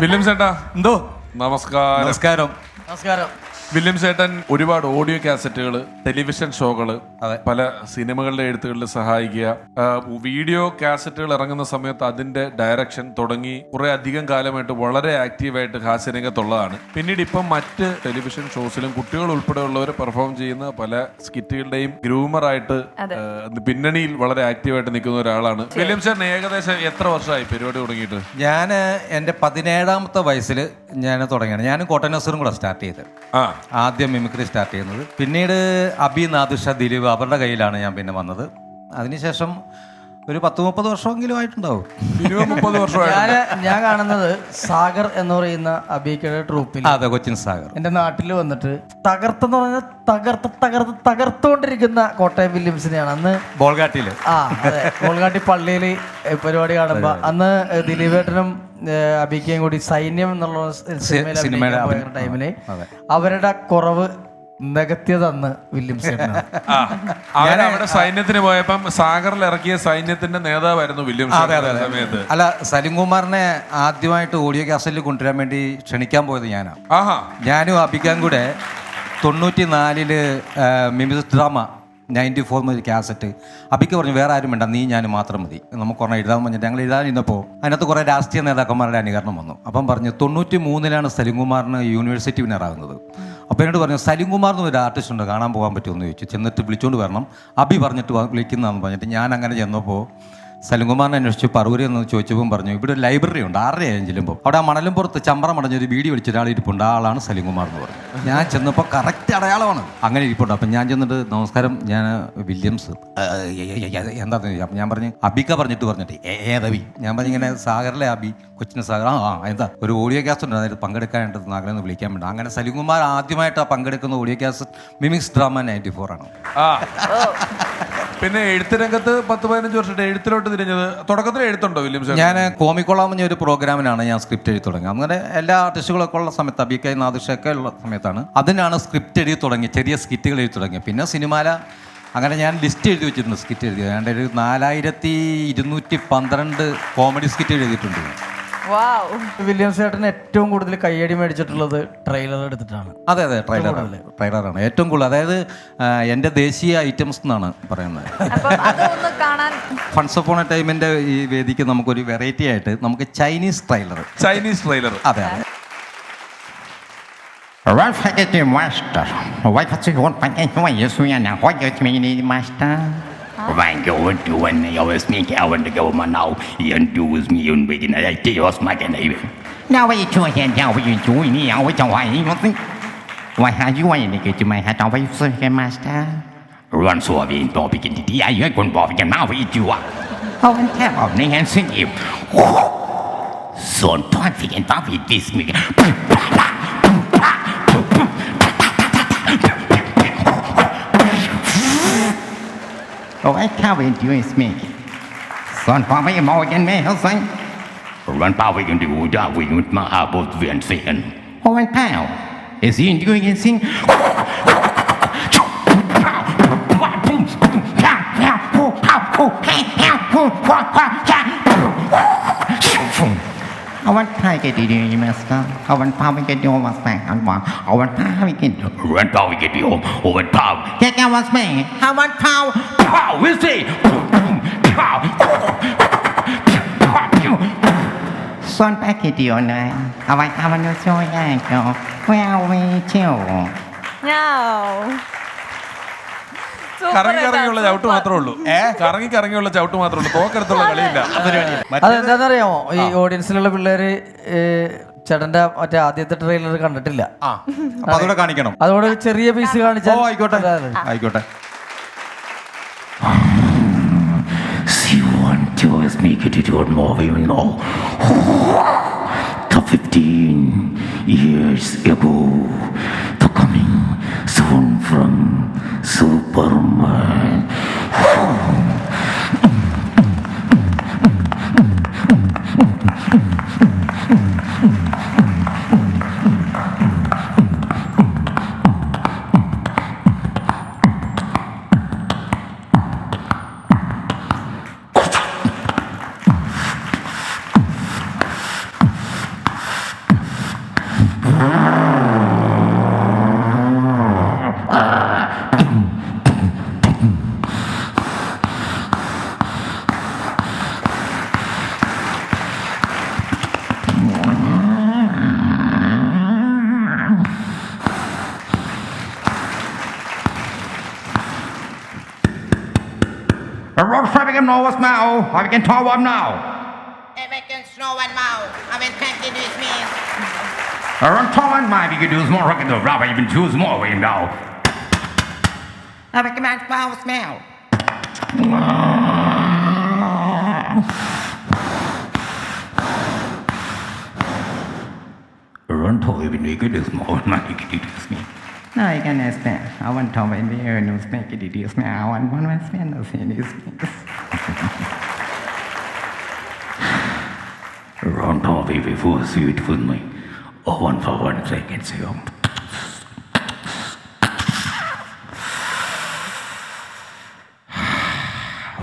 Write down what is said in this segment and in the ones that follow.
William ചേട്ടാ എന്തോ? നമസ്കാരം. നമസ്കാരം. നമസ്കാരം. വില്യം ചേട്ടൻ ഒരുപാട് ഓഡിയോ കാസറ്റുകൾ ടെലിവിഷൻ ഷോകൾ അതെ. പല സിനിമകളുടെ എഴുത്തുകളിൽ സഹായിക്കുക. വീഡിയോ കാസറ്റുകൾ ഇറങ്ങുന്ന സമയത്ത് അതിന്റെ ഡയറക്ഷൻ തുടങ്ങി കുറെ അധികം കാലമായിട്ട് വളരെ ആക്റ്റീവായിട്ട് ഹാസ്യരംഗത്തുള്ളതാണ്. പിന്നീട് ഇപ്പം മറ്റ് ടെലിവിഷൻ ഷോസിലും കുട്ടികൾ ഉൾപ്പെടെയുള്ളവർ പെർഫോം ചെയ്യുന്ന പല സ്കിറ്റുകളുടെയും ഗ്രൂമറായിട്ട് പിന്നണിയിൽ വളരെ ആക്റ്റീവായിട്ട് നിൽക്കുന്ന ഒരാളാണ്. വില്യം ചേട്ടൻ ഏകദേശം എത്ര വർഷമായി പരിപാടി തുടങ്ങിയിട്ട്? ഞാൻ എന്റെ പതിനേഴാമത്തെ വയസ്സിൽ ഞാൻ തുടങ്ങിയാണ്. ഞാനും കോട്ടനസറും കൂടെ സ്റ്റാർട്ട് ചെയ്തത് ആ. ആദ്യം മിമിക്രി സ്റ്റാർട്ട് ചെയ്യുന്നത്. പിന്നീട് അബി നാദുഷ ദിലീപ് അവരുടെ കയ്യിലാണ് ഞാൻ പിന്നെ വന്നത്. അതിനുശേഷം ഒരു പത്ത് മുപ്പത് വർഷമെങ്കിലും ആയിട്ടുണ്ടാവും. മുപ്പത് ഞാൻ ഞാൻ കാണുന്നത് സാഗർ എന്ന് പറയുന്ന അബീക്കയുടെ ട്രൂപ്പിൽ അതെ കൊച്ചിൻ സാഗർ. എന്റെ നാട്ടിൽ വന്നിട്ട് തകർത്തെന്ന് പറഞ്ഞാൽ തകർത്ത് തകർത്ത് തകർത്തുകൊണ്ടിരിക്കുന്ന കോട്ടയം വില്യംസിനെയാണ്. അന്ന് ബോൾഗാട്ടിയിൽ ആ അതെ. പള്ളിയിൽ പരിപാടി കാണുമ്പോ അന്ന് ദിലീപേട്ടനും അബിക്കയും കൂടി സൈന്യം എന്നുള്ള സിനിമയിൽ ടൈമിൽ അവരുടെ കുറവ് നികത്തിയതന്ന് വില്യംസ് ചേട്ടനാണ്. ആ, അവർ അവിടെ സൈന്യത്തിന് പോയപ്പം സാഗറിൽ ഇറക്കിയ സൈന്യത്തിന്റെ നേതാവായിരുന്നു വില്യം അല്ല ആ സമയത്ത്. അല്ല സലിംകുമാറിനെ ആദ്യമായിട്ട് ഓഡിയോ കാസറ്റിൽ കൊണ്ടുവരാൻ വേണ്ടി ക്ഷണിക്കാൻ പോയത് ഞാനാ. ആഹാ. ഞാനും അഭിക്കാൻ കൂടെ തൊണ്ണൂറ്റി നാലിൽ മിമിസ് ഡ്രാമ നയന്റി ഫോർ മുതൽ കാസറ്റ്. അബിക്ക് പറഞ്ഞു വേറെ ആരും വേണ്ട നീ ഞാൻ മാത്രം മതി. നമുക്ക് കുറേ എഴുതാൻ പറഞ്ഞിട്ട് ഞങ്ങൾ എഴുതാനിരുന്നപ്പോൾ അതിനകത്ത് കുറേ രാഷ്ട്രീയ നേതാക്കന്മാരുടെ അനുകരണം വന്നു. അപ്പം പറഞ്ഞു തൊണ്ണൂറ്റി മൂന്നിലാണ് സലിംകുമാറിന് യൂണിവേഴ്സിറ്റി വിന്നറാകുന്നത് അപ്പോൾ എന്നോട് പറഞ്ഞു സലിംകുമാർ ഒരു ആർട്ടിസ്റ്റ് ഉണ്ട് കാണാൻ പോകാൻ പറ്റുമെന്ന് ചോദിച്ചു. ചെന്നിട്ട് വിളിച്ചുകൊണ്ട് വരണം. അബി പറഞ്ഞിട്ട് വിളിക്കുന്നതെന്ന് പറഞ്ഞിട്ട് ഞാൻ അങ്ങനെ ചെന്നപ്പോൾ സലിംകുമാറിനെ അന്വേഷിച്ചു പറവൂരി എന്ന് ചോദിച്ചപ്പോൾ പറഞ്ഞു ഇവിടെ ഒരു ലൈബ്രറി ഉണ്ട് ആറരയായും ചെല്ലുമ്പോൾ അവിടെ ആ മണലും പുറത്ത് ചമ്പ്രം അടഞ്ഞൊരു വീഡിയോ വിളിച്ച ഒരാൾ ഇരിപ്പുണ്ട് ആ ആളാണ് സലിംകുമാർ എന്ന് പറഞ്ഞു. ഞാൻ ചെന്നപ്പോൾ കറക്റ്റ് അടയാളമാണ്. അങ്ങനെ ഇരിപ്പുണ്ട്. അപ്പം ഞാൻ ചെന്നിട്ട് നമസ്കാരം ഞാൻ വില്യംസ്. എന്താണെന്ന് എന്താന്ന് അപ്പം ഞാൻ പറഞ്ഞു അബിക്ക പറഞ്ഞിട്ട് പറഞ്ഞിട്ട്. "ഏ- രവി ഞാൻ പറഞ്ഞു ഇങ്ങനെ സാഗറിലെ അബി കൊച്ചിന് സാഗർ. ആ ആ എന്താ? ഒരു ഓഡിയോ കാസ്റ്റ് ഉണ്ട് അതായത് പങ്കെടുക്കാനായിട്ട് നാഗരെ ഒന്ന് വിളിക്കാൻ വേണ്ടി. അങ്ങനെ സലിംകുമാർ ആദ്യമായിട്ട് പങ്കെടുക്കുന്ന audio cassette mimics drama ninety four ആണ്. ആ. പിന്നെ എഴുത്ത് രംഗത്ത് പത്ത് പതിനഞ്ച് വർഷമായിട്ട് എഴുത്തിലോട്ട് തിരിഞ്ഞത് തുടക്കത്തിൽ എഴുത്തുണ്ടോ വില്യം സാർ? ഞാൻ കോമിക്കോളാം എന്ന ഒരു പ്രോഗ്രാമിനാണ് ഞാൻ സ്ക്രിപ്റ്റ് എഴുതി തുടങ്ങിയത്. അങ്ങനെ എല്ലാ ആർട്ടിസ്റ്റുകളൊക്കെ ഉള്ള സമയത്ത് അബിക്കൈ നാദിഷൊക്കെ ഉള്ള സമയത്താണ് അതിനാണ് സ്ക്രിപ്റ്റ് എഴുതി തുടങ്ങി ചെറിയ സ്കിറ്റുകൾ എഴുതി തുടങ്ങി. പിന്നെ സിനിമാല അങ്ങനെ ഞാൻ ലിസ്റ്റ് എഴുതി വെച്ചിരുന്നു സ്കിറ്റ് എഴുതി. ഏതാണ്ട് ഒരു നാലായിരത്തി ഇരുന്നൂറ്റി പന്ത്രണ്ട് കോമഡി സ്കിറ്റ് എഴുതിയിട്ടുണ്ട്. വാവ് വില്യംസ് ചേട്ടൻ ഏറ്റവും കൂടുതൽ കയ്യടി മേടിച്ചിട്ടുള്ളത് ട്രെയിലർ എടുത്തിട്ടാണ്. അതെ അതെ ട്രെയിലർ ആണ്. ട്രailer-ആണ് ഏറ്റവും കൂടുതൽ. അതായത് എന്റെ എന്റെ ദേശീയ ഐറ്റംസ് എന്നാണ് പറയുന്നത്. അപ്പൊ അതൊന്ന് കാണാൻ ഫൺസ് ഓഫ് ടൈമിന്റെ ടൈമിന്റെ ഈ വേദിക്ക് നമുക്കൊരു വെറൈറ്റി ആയിട്ട് നമുക്ക് ചൈനീസ് ട്രെയിലർ ചൈനീസ് ട്രെയിലർ അതെ അതെ. Rafagati Thank you for doing me. I was sneaky out with the government now. You undue me and begin to take your smack and even. Now what you doing? Now what you We here? What you want? You think? Why have you wanting to get to my head? Now what master? Run so I mean, Bobby can the day I couldn't Bobby can now eat you up. Oh, and tap on the hands in you. Son, perfect and Bobby this me. Oh, I can't wait to me. Son phá với màu chân mê hữu sinh. Run phá với điều đã với ngụt mà à bột viện sinh. Rồi phá. Is he doing his thing? Oh, hey, hey, oh, oh, oh, yeah. あわたいけていますかあわたいけておますかあわあわたいけてあわたいけておあわたいけておますかあわたいけておส่วนแพ็กเกจเดียวนะเอาไว้เอามันช่วยง่ายจ้ะแววเวเชียวเงา കറങ്ങി കറങ്ങിയുള്ള ചവിട്ട് മാത്രമേ ഉള്ളൂ. കറങ്ങി കറങ്ങിയുള്ള ചവിട്ട് മാത്രമേ ഉള്ളൂ. തോക്കരത്തുള്ള കളിയില്ല. അതെന്താണെന്നറിയാമോ ഈ ഓഡിയൻസിലുള്ള പിള്ളേര് ഏ, ചേട്ടന്റെ മറ്റേ ആദ്യത്തെ ട്രെയിലർ കണ്ടിട്ടില്ല. ആ. അപ്പൊ അതോടെ കാണിക്കണം. അതോടെ ഒരു ചെറിയ പീസ് ഓ കാണിച്ചാൽ ആയിക്കോട്ടെ. ആയിക്കോട്ടെ. Us make it to more even know. The 15 years ago, the coming from Superman. can know us now, I can talk one now. I can snow and now, I will thank you this means. Around and my we can do more, I can do I even choose more way now. I can match power smell. Around time, we naked is more, my naked is me. No, you can spend. I want to win the new spanky details now. I want to spend those in these things. Rondo baby for sweet for me. Oh one for one second so.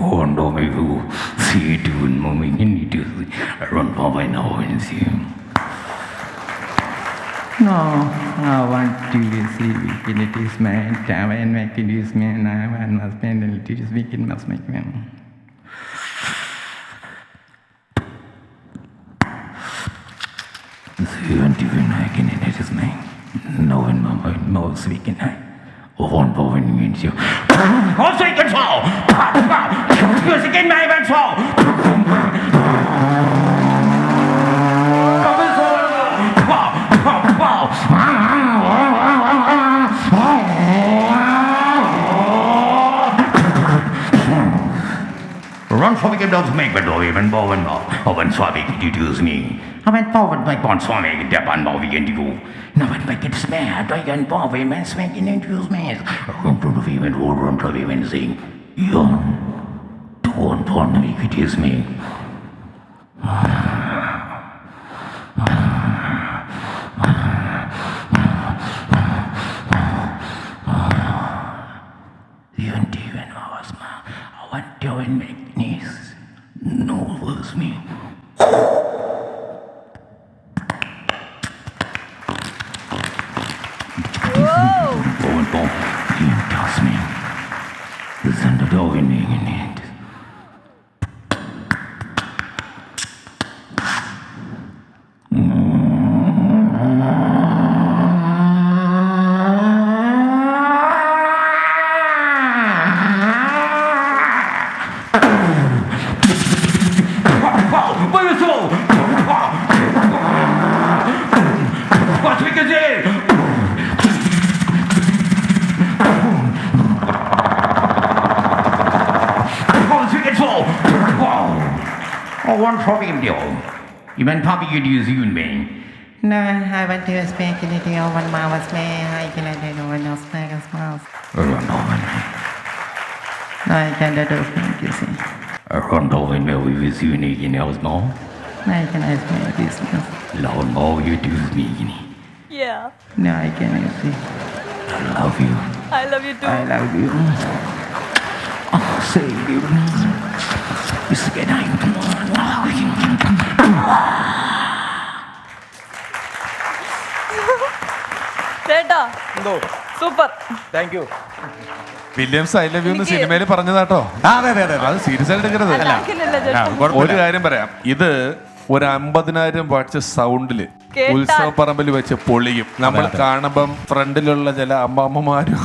Oh no baby for it for me. You need to run for my now and see. No, I want to see is man, time and make it is man, I want must spend and it is wicked must make man. Det var en dyrenæk i nettets mæng. Nå, en må må må svikke nej. Og hun på en min sjov. Hvorfor ikke en tog? Hvorfor ikke en mig, hvad en tog? അവൻ പോവൻ അവൻ സ്വാധീനിക്കുന്നു അവൻ പോവൻ പോൻ സ്വാമിയുടെ പൻഭാവിയോ അവൻ പക്കറ്റ് സ്മേഹൻ പോവൻ സ്മേഹിക്കുന്നു Forward, forward, in Tasmania. The Santa Dog in transforming deal. Ich bin Papi Illusion Man. No, I want to speak to the one mouse man. I can do one else man as well. Rondolin. I can do speak to see. Rondolin will be with you in else more. I can ask I this now. Lord, more you do me. Yeah. No, I can see. I love you. I love you too. I love you. Oh, say you. This is getting tomorrow. ചേട്ടാ super. Thank you. Williams I love you എന്ന് എനിക്ക് സിനിമയിൽ പറഞ്ഞതാട്ടോ. അതെ അതെ അതെ അത്. Serious ആയിട്ട് എടുക്കരുത്. അല്ല ഒരു കാര്യം പറയാം. ഇത് ഒരു അമ്പതിനായിരം വാട്ട്സ് സൗണ്ടിൽ ഉത്സവപ്പറമ്പിൽ വെച്ച് പൊളിയും. നമ്മൾ കാണുമ്പം ഫ്രണ്ടിലുള്ള ചില അമ്മാമ്മമാരും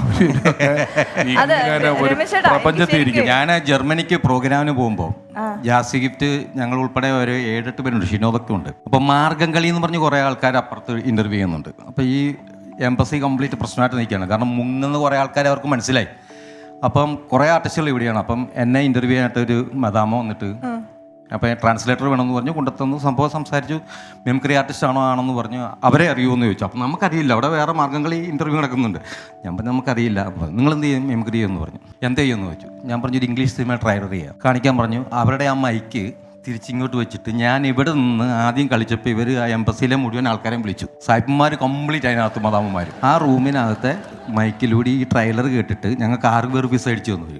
ഒരു ഇരിക്കും. ഞാൻ ജർമ്മനിക്ക് പ്രോഗ്രാമിന് പോകുമ്പോൾ ജാസി ഗിഫ്റ്റ് ഞങ്ങൾ ഉൾപ്പെടെ ഒരു ഏഴെട്ട് പേരുണ്ട് ഷിനോദൊക്കെ ഉണ്ട്. അപ്പോൾ മാർഗം കളി എന്ന് പറഞ്ഞ് കുറേ ആൾക്കാർ അപ്പുറത്ത് ഇന്റർവ്യൂ ചെയ്യുന്നുണ്ട്. അപ്പോൾ ഈ എംബസി കംപ്ലീറ്റ് പ്രശ്നമായിട്ട് നിൽക്കുകയാണ്. കാരണം മുങ്ങുന്ന കുറേ ആൾക്കാർ അവർക്ക് മനസ്സിലായി. അപ്പം കുറേ ആർട്ടിസ്റ്റുകൾ ഇവിടെയാണ്. അപ്പം എന്നെ ഇന്റർവ്യൂ ആയിട്ട് ഒരു മദാമ വന്നിട്ട് അപ്പോൾ ട്രാൻസ്ലേറ്റർ വേണമെന്ന് പറഞ്ഞു കൊണ്ടുത്തന്നു. സംഭവം സംസാരിച്ചു. മെമിക്രി ആർട്ടിസ്റ്റ് ആണോ ആണെന്ന് പറഞ്ഞു. അവരെ അറിയുമെന്ന് ചോദിച്ചു. അപ്പം നമുക്കറിയില്ല. അവിടെ വേറെ മാർഗങ്ങളിൽ ഇന്റർവ്യൂ നടക്കുന്നുണ്ട്. ഞാൻ പറഞ്ഞു നമുക്കറിയില്ല. നിങ്ങൾ എന്ത് ചെയ്യും? മെമിക്രി എന്ന് പറഞ്ഞു. എന്ത് ചെയ്യുമെന്ന്? ചോദിച്ചു. ഞാൻ പറഞ്ഞു ഒരു ഇംഗ്ലീഷ് സിനിമ ട്രൈലർ ചെയ്യാം കാണിക്കാൻ പറഞ്ഞു അവരുടെ ആ മൈക്ക് തിരിച്ചിങ്ങോട്ട് വെച്ചിട്ട് ഞാൻ ഇവിടെ നിന്ന് ആദ്യം കളിച്ചപ്പോൾ ഇവർ ആ എംബസിയിലെ മുഴുവൻ ആൾക്കാരെയും വിളിച്ചു. സായിപ്പന്മാർ കംപ്ലീറ്റ് അതിനകത്ത് മതാമന്മാർ ആ റൂമിനകത്തെ മൈക്കിലൂടെ ഈ ട്രെയിലർ കേട്ടിട്ട് ഞങ്ങൾക്ക് ആറ് പേർ പിസ അടിച്ചു തന്നു.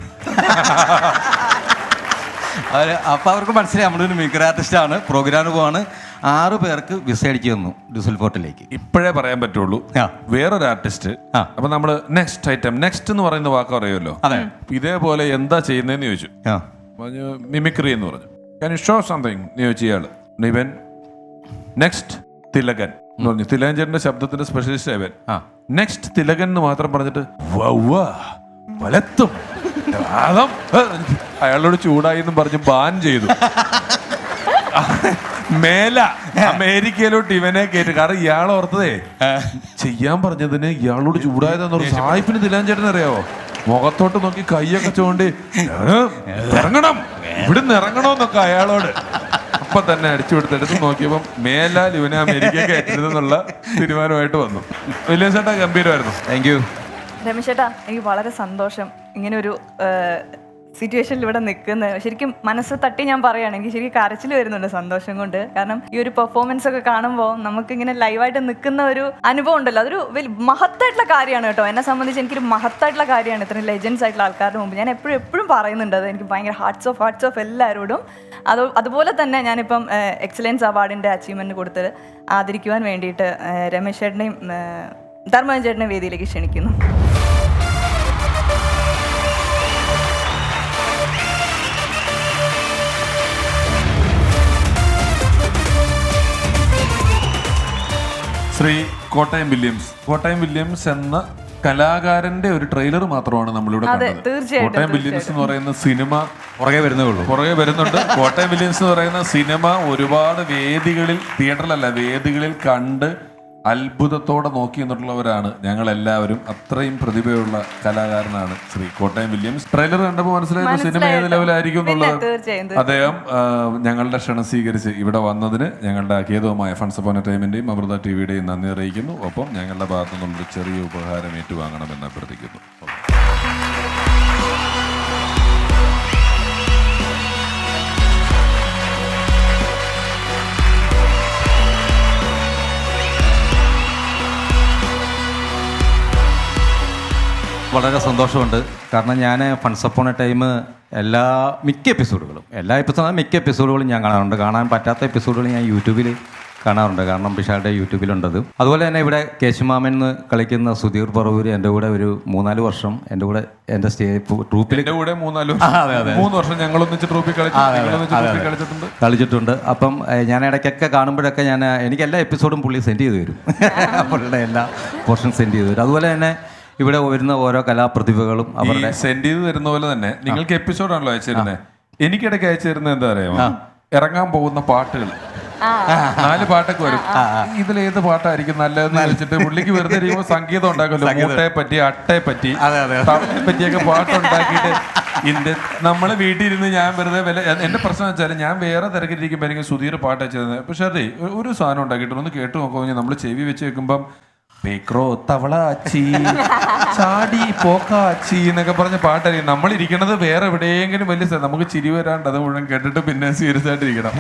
അവർ അപ്പോൾ അവർക്ക് മനസ്സിലായി നമ്മളൊരു മിമിക്രി ആർട്ടിസ്റ്റാണ് പ്രോഗ്രാമിന് പോവാണ്. ആറ് പേർക്ക് വിസ അടിച്ചു തന്നു ഡുസൽഫോർട്ടിലേക്ക് ഇപ്പോഴേ പറയാൻ പറ്റുള്ളൂ. ആ. വേറൊരു ആർട്ടിസ്റ്റ്. അപ്പൊ നമ്മൾ നെക്സ്റ്റ് ഐറ്റം നെക്സ്റ്റ് എന്ന് പറയുന്ന വാക്ക് അറിയുമല്ലോ? അതെ. ഇതേപോലെ എന്താ ചെയ്യുന്നതെന്ന് ചോദിച്ചു. ആ. പറഞ്ഞു മിമിക്രി എന്ന് പറഞ്ഞു. ഞാൻ ഷോ സംതിങ് എന്ന് ചോദിച്ചു ഇയാൾ. ഇവൻ നെക്സ്റ്റ് തിലകൻ എന്ന് പറഞ്ഞു. തിലകൻ ചേട്ടന്റെ ശബ്ദത്തിന്റെ സ്പെഷ്യലിസ്റ്റ് ഇവൻ ആ. നെക്സ്റ്റ് തിലകൻ എന്ന് മാത്രം പറഞ്ഞിട്ട് വവ്വ, വലത്തും. വാദം, അയാളോട് ചൂടായി എന്നും പറഞ്ഞ് ബാൻ ചെയ്തു. മേല അമേരിക്കയിലോട്ട് ഇവനെ കേട്ട്. കാരണം ഇയാൾ ഓർത്തതേ ചെയ്യാൻ പറഞ്ഞതിന് ഇയാളോട് ചൂടായതെന്ന് പറഞ്ഞു സായിപ്പിന് തിലാൻ ചേട്ടൻ അറിയാവോ? മുഖത്തോട്ട് നോക്കി കൈയൊക്കെ ചൂണ്ടി "ഞാൻ ഇറങ്ങണം. ഇവിടുന്ന് ഇറങ്ങണോന്നൊക്കെ അയാളോട്. അപ്പൊ തന്നെ അടിച്ചു കൊടുത്തെടുത്ത് നോക്കിയപ്പം മേലാൽ ഇവനെ അമേരിക്ക കയറ്റരുതെന്നുള്ള തീരുമാനമായിട്ട് വന്നു. വലിയ ചേട്ടാ ഗംഭീരമായിരുന്നു. താങ്ക് യു രമേശ് ചേട്ടാ എനിക്ക് വളരെ സന്തോഷം ഇങ്ങനെ ഒരു സിറ്റുവേഷനിൽ ഇവിടെ നിൽക്കുന്ന ശരിക്കും മനസ്സ് തട്ടി ഞാൻ പറയുകയാണ് എനിക്ക് ശരിക്കും കരച്ചിൽ വരുന്നുണ്ട് സന്തോഷം കൊണ്ട്. കാരണം ഈ ഒരു പെർഫോമൻസ് ഒക്കെ കാണുമ്പോൾ നമുക്ക് ഇങ്ങനെ ലൈവായിട്ട് നിൽക്കുന്ന ഒരു അനുഭവം ഉണ്ടല്ലോ. അതൊരു വലിയ മഹത്തായിട്ടുള്ള കാര്യമാണ് കേട്ടോ. എന്നെ സംബന്ധിച്ച് എനിക്കൊരു മഹത്തായിട്ടുള്ള കാര്യമാണ് ഇത്രയും ലെജൻസ് ആയിട്ടുള്ള ആൾക്കാരുടെ മുമ്പ് ഞാൻ എപ്പോഴും എപ്പോഴും പറയുന്നുണ്ട് അത് എനിക്ക് ഭയങ്കര ഹാർട്ട്സ് ഓഫ് ഹാർട്ട്സ് ഓഫ് എല്ലാവരോടും. അത് അതുപോലെ തന്നെ ഞാനിപ്പം എക്സലൻസ് അവാർഡിന്റെ അച്ചീവ്മെന്റ് കൊടുത്ത് ആദരിക്കുവാൻ വേണ്ടിയിട്ട് രമേശ് ചേട്ടനെയും ധർമ്മജൻ വേദിയിലേക്ക് ക്ഷണിക്കുന്നു. ശ്രീ കോട്ടയം വില്യംസ്. കോട്ടയം വില്യംസ് എന്ന കലാകാരന്റെ ഒരു ട്രെയിലർ മാത്രമാണ് നമ്മളിവിടെ കണ്ടത്. കോട്ടയം വില്യംസ് എന്ന് പറയുന്ന സിനിമ പുറകെ വരുന്നേ ഉള്ളൂ. പുറകെ വരുന്നുണ്ട്. കോട്ടയം വില്യംസ് എന്ന് പറയുന്ന സിനിമ ഒരുപാട് വേദികളിൽ തിയേറ്ററിലല്ല വേദികളിൽ കണ്ട് അത്ഭുതത്തോടെ നോക്കി നിന്നിട്ടുള്ളവരാണ് ഞങ്ങൾ എല്ലാവരും അത്രയും പ്രതിഭയുള്ള കലാകാരനാണ് ശ്രീ കോട്ടയം വില്യംസ്. ട്രെയിലർ കണ്ടപ്പോൾ മനസ്സിലായത് സിനിമ ഏത്. ലെവലായിരിക്കും എന്നുള്ളത്. അദ്ദേഹം ഞങ്ങളുടെ ക്ഷണം സ്വീകരിച്ച് ഇവിടെ വന്നതിന് ഞങ്ങളുടെ അഖേതവുമായ ഫണ്ട്സ് അപ്പോൺ ടൈമിന്റെയും അമൃത ടി വിയുടെയും നന്ദി അറിയിക്കുന്നു. ഒപ്പം ഞങ്ങളുടെ ഭാഗത്തു നിന്നുള്ളൊരു ചെറിയ ഉപഹാരം ഏറ്റുവാങ്ങണമെന്ന് അഭ്യർത്ഥിക്കുന്നു. വളരെ സന്തോഷമുണ്ട്. കാരണം ഞാൻ ഫൺസ് അപ്പോൺ എ ടൈം എല്ലാ മിക്ക എപ്പിസോഡുകളും എല്ലാ എപ്പിസോഡും മിക്ക എപ്പിസോഡുകളും ഞാൻ കാണാറുണ്ട്. കാണാൻ പറ്റാത്ത എപ്പിസോഡുകൾ ഞാൻ യൂട്യൂബിൽ കാണാറുണ്ട്. കാരണം വിശാലിന്റെ യൂട്യൂബിലുണ്ടത്. അതുപോലെ തന്നെ ഇവിടെ കേശുമാമൻ എന്ന് കളിക്കുന്ന സുധീർ പറവൂർ എന്റെ കൂടെ ഒരു മൂന്നാൽ വർഷം എന്റെ കൂടെ എന്റെ സ്റ്റേ ട്രൂപ്പിൽ കൂടെ മൂന്നാൽ. മൂന്ന് വർഷം ഞങ്ങൾ ഒന്നിച്ച് ട്രൂപ്പിൽ കളിച്ചിട്ടുണ്ട്. കളിച്ചിട്ടുണ്ട്. അപ്പം ഞാൻ ഇടയ്ക്കൊക്കെ കാണുമ്പോഴൊക്കെ ഞാൻ എനിക്ക് എല്ലാ എപ്പിസോഡും പുള്ളി സെൻഡ് ചെയ്ത് തരും. പുള്ളിയുടെ എല്ലാ പോർഷൻ സെൻഡ് ചെയ്ത് തരും. അതുപോലെ തന്നെ ഇവിടെ വരുന്ന ഓരോ കലാപ്രതിഭകളും അവരുടെ സെൻഡ് ചെയ്ത് തരുന്ന പോലെ തന്നെ നിങ്ങൾക്ക് എപ്പിസോഡാണല്ലോ അയച്ചു തരുന്നത് എനിക്കിടയ്ക്ക് അയച്ചു തരുന്നത് എന്താ അറിയാമോ? ഇറങ്ങാൻ പോകുന്ന പാട്ടുകൾ. നാല് പാട്ടൊക്കെ വരും. ഇതിൽ ഏത് പാട്ടായിരിക്കും നല്ലതെന്ന് വെച്ചിട്ട് പുള്ളിക്ക് വെറുതെ ഇരിക്കുമ്പോൾ സംഗീതം ഉണ്ടാക്കുമല്ലോ. മൂട്ടയെ പറ്റി അട്ടയെ പറ്റി അതെ, അതെ. തവളയെ പറ്റിയൊക്കെ പാട്ടുണ്ടാക്കിയിട്ട് ഇന്ത്യ നമ്മൾ വീട്ടിലിരുന്ന് ഞാൻ വെറുതെ വില എന്റെ പ്രശ്നം വെച്ചാൽ ഞാൻ വേറെ തിരക്കിലിരിക്കുമ്പോൾ എനിക്ക് സുധീർ പാട്ട് വെച്ചിരുന്നത് പക്ഷേ അതെ ഒരു- ഒരു സാധനം ഉണ്ടാക്കിയിട്ട് ഒന്ന് കേട്ട് നോക്കുമ്പോൾ നമ്മൾ ചെവി വെച്ച് വെക്കുമ്പം പേക്രോ തവളാച്ചി ചാടി പോക്കാച്ചി എന്നൊക്കെ പറഞ്ഞ പാട്ടായിരിക്കും നമ്മളിരിക്കണത് വേറെ എവിടെയെങ്കിലും വലിയ നമുക്ക് ചിരി വരാണ്ട് അത് മുഴുവൻ കേട്ടിട്ട് പിന്നെ സീരിയസ് ആയിട്ട് ഇരിക്കണം